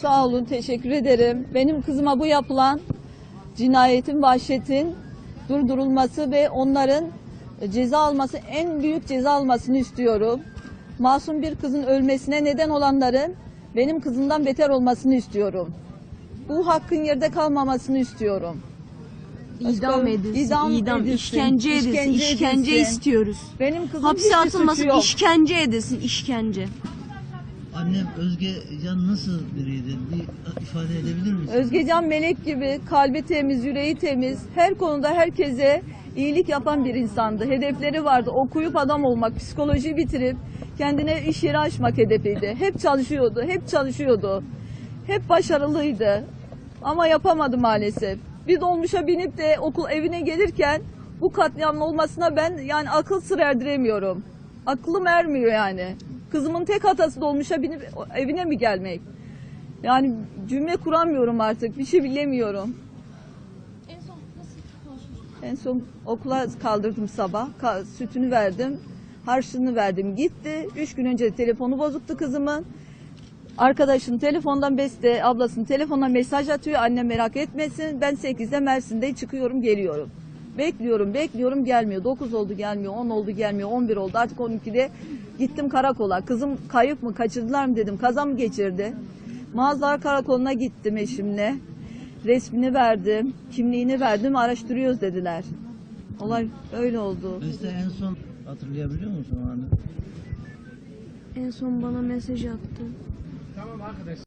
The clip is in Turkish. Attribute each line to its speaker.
Speaker 1: Sağ olun, teşekkür ederim. Benim kızıma bu yapılan cinayetin, vahşetin durdurulması ve onların ceza alması, en büyük ceza almasını istiyorum. Masum bir kızın ölmesine neden olanların benim kızımdan beter olmasını istiyorum. Bu hakkın yerde kalmamasını istiyorum.
Speaker 2: İdam edilsin,
Speaker 1: İdam
Speaker 2: idam,
Speaker 1: edilsin,
Speaker 2: işkence edilsin,
Speaker 1: işkence
Speaker 2: işkence,
Speaker 1: edilsin.
Speaker 2: istiyoruz.
Speaker 1: Benim kızım
Speaker 2: Hapse atılmasın, işkence edilsin, işkence.
Speaker 3: Annem Özge Can nasıl biriydi? Bir ifade edebilir misin?
Speaker 1: Özgecan melek gibi, kalbi temiz, yüreği temiz, her konuda herkese iyilik yapan bir insandı. Hedefleri vardı. Okuyup adam olmak, psikoloji bitirip kendine iş yeri açmak hedefiydi. Hep çalışıyordu, hep çalışıyordu. Hep başarılıydı. Ama yapamadı maalesef. Bir dolmuşa binip de okul evine gelirken bu katliamın olmasına ben yani akıl sır erdiremiyorum. Aklım ermiyor yani. Kızımın tek hatası dolmuşa binip evine mi gelmek? Yani cümle kuramıyorum artık. Bir şey bilemiyorum. En son okula kaldırdım sabah. Ka- sütünü verdim. Harçlığını verdim. Gitti. Üç gün önce telefonu bozuktu kızımın. Arkadaşın telefondan Beste ablasının telefonuna mesaj atıyor. Annem merak etmesin. Ben 8'de Mersin'de çıkıyorum geliyorum. Bekliyorum bekliyorum gelmiyor. 9 oldu gelmiyor. 10 oldu gelmiyor. 11 oldu. Artık 12'de gittim karakola. Kızım kayıp mı kaçırdılar mı dedim. Kaza mı geçirdi? Mağazalar karakoluna gittim eşimle. Resmini verdim. Kimliğini verdim. Araştırıyoruz dediler. Olay öyle oldu.
Speaker 3: Beste en son hatırlayabiliyor musun anı?
Speaker 2: En son bana mesaj attı.